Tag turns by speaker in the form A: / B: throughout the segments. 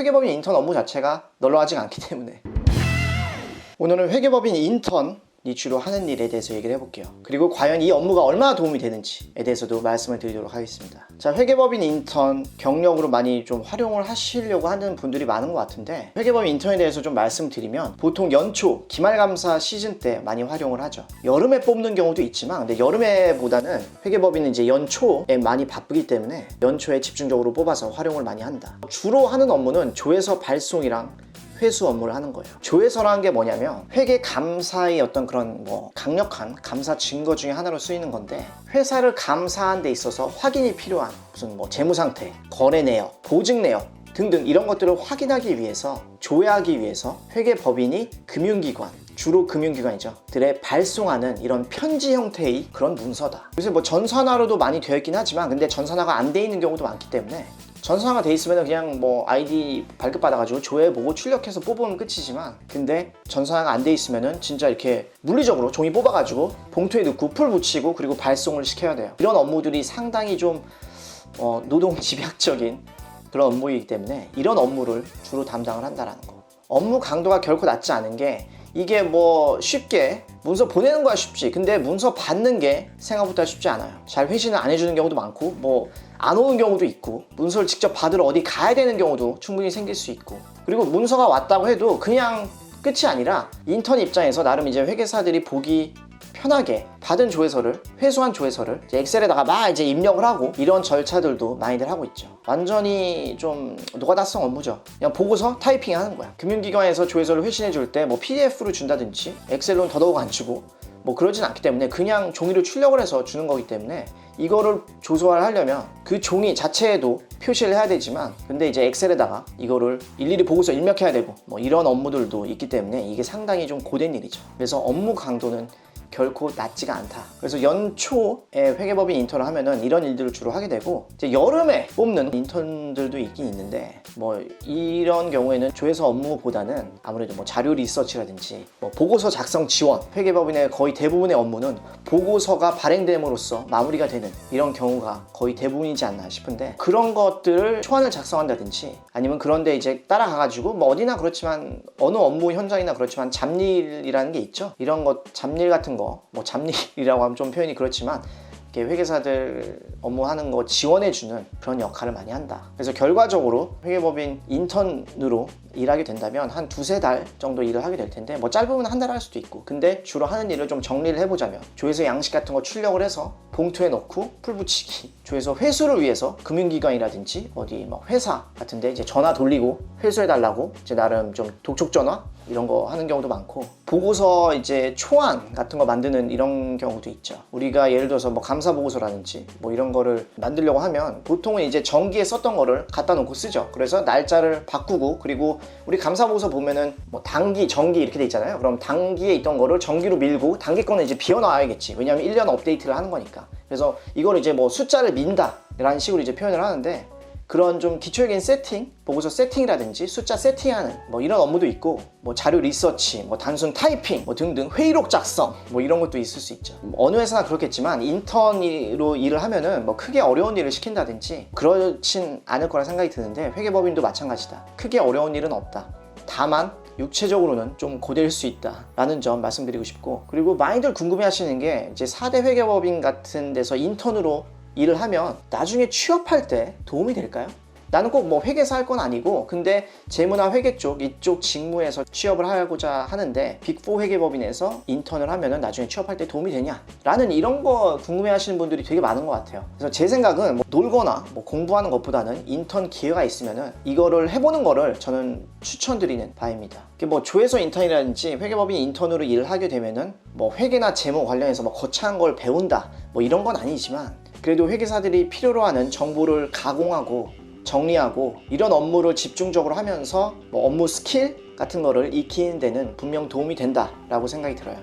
A: 회계법인 인턴 업무 자체가 널널하지 가 않기 때문에. 오늘은 회계법인 인턴 이 주로 하는 일에 대해서 얘기를 해볼게요. 그리고 과연 이 업무가 얼마나 도움이 되는지에 대해서도 말씀을 드리도록 하겠습니다. 자, 회계법인 인턴 경력으로 많이 좀 활용을 하시려고 하는 분들이 많은 것 같은데 회계법인 인턴에 대해서 좀 말씀드리면 보통 연초 기말감사 시즌 때 많이 활용을 하죠. 여름에 뽑는 경우도 있지만 근데 여름에보다는 회계법인은 이제 연초에 많이 바쁘기 때문에 연초에 집중적으로 뽑아서 활용을 많이 한다. 주로 하는 업무는 조회서 발송이랑 회수 업무를 하는 거예요. 조회서라는 게 뭐냐면 회계 감사의 어떤 그런 뭐 강력한 감사 증거 중에 하나로 쓰이는 건데 회사를 감사한 데 있어서 확인이 필요한 무슨 뭐 재무 상태, 거래 내역, 보증 내역 등등 이런 것들을 확인하기 위해서 조회하기 위해서 회계법인이 금융기관 주로 금융기관이죠. 들에 발송하는 이런 편지 형태의 그런 문서다. 요새 뭐 전산화로도 많이 되어 있긴 하지만 근데 전산화가 안 돼 있는 경우도 많기 때문에 전산화가 돼 있으면 그냥 뭐 아이디 발급받아가지고 조회보고 출력해서 뽑으면 끝이지만 근데 전산화가 안 돼 있으면은 진짜 이렇게 물리적으로 종이 뽑아가지고 봉투에 넣고 풀 붙이고 그리고 발송을 시켜야 돼요. 이런 업무들이 상당히 좀 어, 노동 집약적인 그런 업무이기 때문에 이런 업무를 주로 담당을 한다라는 거. 업무 강도가 결코 낮지 않은 게 이게 뭐 쉽게 문서 보내는 거야 쉽지. 근데 문서 받는 게 생각보다 쉽지 않아요. 잘 회신을 안 해주는 경우도 많고 뭐 안 오는 경우도 있고 문서를 직접 받으러 어디 가야 되는 경우도 충분히 생길 수 있고. 그리고 문서가 왔다고 해도 그냥 끝이 아니라 인턴 입장에서 나름 이제 회계사들이 보기 편하게 받은 조회서를 회수한 조회서를 엑셀에다가 막 이제 입력을 하고 이런 절차들도 많이들 하고 있죠. 완전히 좀 노가다성 업무죠. 그냥 보고서 타이핑하는 거야. 금융기관에서 조회서를 회신해 줄 때 뭐 PDF로 준다든지 엑셀로는 더더욱 안 주고 뭐 그러진 않기 때문에 그냥 종이로 출력을 해서 주는 거기 때문에 이거를 조소화를 하려면 그 종이 자체에도 표시를 해야 되지만 근데 이제 엑셀에다가 이거를 일일이 보고서 입력해야 되고 뭐 이런 업무들도 있기 때문에 이게 상당히 좀 고된 일이죠. 그래서 업무 강도는 결코 낮지가 않다. 그래서 연초에 회계법인 인턴을 하면은 이런 일들을 주로 하게 되고 이제 여름에 뽑는 인턴들도 있긴 있는데 뭐 이런 경우에는 조회서 업무보다는 아무래도 뭐 자료 리서치라든지 뭐 보고서 작성 지원 회계법인의 거의 대부분의 업무는 보고서가 발행됨으로써 마무리가 되는 이런 경우가 거의 대부분이지 않나 싶은데 그런 것들을 초안을 작성한다든지 아니면 그런데 이제 따라가가지고 뭐 어디나 그렇지만 어느 업무 현장이나 그렇지만 잡일이라는 게 있죠. 이런 것 잡일 같은 거 뭐 잡일이라고 하면 좀 표현이 그렇지만 회계사들 업무하는 거 지원해주는 그런 역할을 많이 한다. 그래서 결과적으로 회계법인 인턴으로 일하게 된다면 한 두세 달 정도 일을 하게 될 텐데 뭐 짧으면 한 달 할 수도 있고 근데 주로 하는 일을 좀 정리를 해보자면 조회서 양식 같은 거 출력을 해서 봉투에 넣고 풀 붙이기 조회서 회수를 위해서 금융기관이라든지 어디 뭐 회사 같은데 이제 전화 돌리고 회수해달라고 이제 나름 좀 독촉 전화 이런 거 하는 경우도 많고 보고서 이제 초안 같은 거 만드는 이런 경우도 있죠. 우리가 예를 들어서 뭐 감사 보고서라든지 뭐 이런 거를 만들려고 하면 보통은 이제 정기에 썼던 거를 갖다 놓고 쓰죠. 그래서 날짜를 바꾸고 그리고 우리 감사 보고서 보면은 뭐 단기, 정기 이렇게 돼 있잖아요. 그럼 단기에 있던 거를 정기로 밀고 단기 거는 이제 비워놔야겠지. 왜냐하면 1년 업데이트를 하는 거니까. 그래서 이걸 이제 뭐 숫자를 민다 라는 식으로 이제 표현을 하는데 그런 좀 기초적인 세팅, 보고서 세팅이라든지 숫자 세팅하는 뭐 이런 업무도 있고 뭐 자료 리서치, 뭐 단순 타이핑 뭐 등등 회의록 작성 뭐 이런 것도 있을 수 있죠. 뭐 어느 회사나 그렇겠지만 인턴으로 일을 하면은 뭐 크게 어려운 일을 시킨다든지 그렇진 않을 거라 생각이 드는데 회계법인도 마찬가지다. 크게 어려운 일은 없다. 다만 육체적으로는 좀 고될 수 있다라는 점 말씀드리고 싶고 그리고 많이들 궁금해 하시는 게 이제 4대 회계법인 같은 데서 인턴으로 일을 하면 나중에 취업할 때 도움이 될까요? 나는 꼭 뭐 회계사 할 건 아니고 근데 재무나 회계 쪽 이쪽 직무에서 취업을 하고자 하는데 빅4 회계법인에서 인턴을 하면은 나중에 취업할 때 도움이 되냐? 라는 이런 거 궁금해 하시는 분들이 되게 많은 것 같아요. 그래서 제 생각은 뭐 놀거나 뭐 공부하는 것보다는 인턴 기회가 있으면은 이거를 해보는 거를 저는 추천드리는 바입니다. 뭐 조회서 인턴이라든지 회계법인 인턴으로 일을 하게 되면은 뭐 회계나 재무 관련해서 뭐 거창한 걸 배운다 뭐 이런 건 아니지만 그래도 회계사들이 필요로 하는 정보를 가공하고 정리하고 이런 업무를 집중적으로 하면서 뭐 업무 스킬 같은 거를 익히는 데는 분명 도움이 된다라고 생각이 들어요.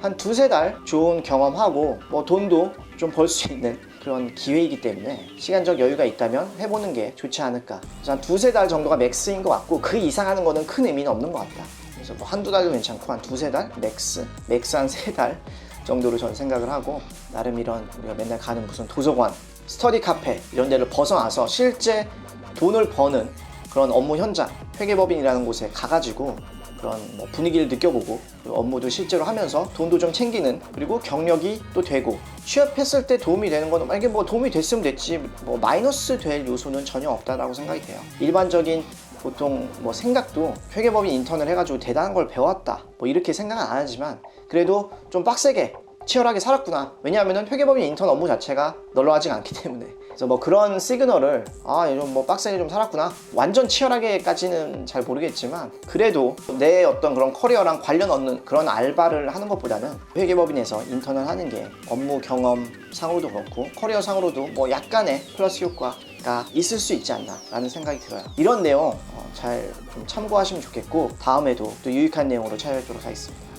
A: 한 두세 달 좋은 경험하고 뭐 돈도 좀 벌 수 있는 그런 기회이기 때문에 시간적 여유가 있다면 해보는 게 좋지 않을까. 한 두세 달 정도가 맥스인 것 같고 그 이상 하는 거는 큰 의미는 없는 것 같다. 그래서 뭐 한두 달도 괜찮고 한 두세 달 맥스, 맥스 한 세 달 정도로 저는 생각을 하고 나름 이런 우리가 맨날 가는 무슨 도서관, 스터디 카페 이런 데를 벗어나서 실제 돈을 버는 그런 업무 현장, 회계법인이라는 곳에 가가지고 그런 뭐 분위기를 느껴보고 업무도 실제로 하면서 돈도 좀 챙기는 그리고 경력이 또 되고 취업했을 때 도움이 되는 거는 만약에 뭐 도움이 됐으면 됐지 뭐 마이너스 될 요소는 전혀 없다라고 생각이 돼요. 일반적인 보통 뭐 생각도 회계법인 인턴을 해가지고 대단한 걸 배웠다. 뭐 이렇게 생각은 안 하지만 그래도 좀 빡세게 치열하게 살았구나. 왜냐하면 회계법인 인턴 업무 자체가 널널하지 않기 때문에. 그래서 뭐 그런 시그널을 아좀뭐 빡세게 좀 살았구나. 완전 치열하게까지는 잘 모르겠지만 그래도 내 어떤 그런 커리어랑 관련 없는 그런 알바를 하는 것보다는 회계법인에서 인턴을 하는 게 업무 경험 상으로도 그렇고 커리어 상으로도 뭐 약간의 플러스 효과 가 있을 수 있지 않나라는 생각이 들어요. 이런 내용 어, 잘좀 참고하시면 좋겠고 다음에도 또 유익한 내용으로 찾아뵙도록 하겠습니다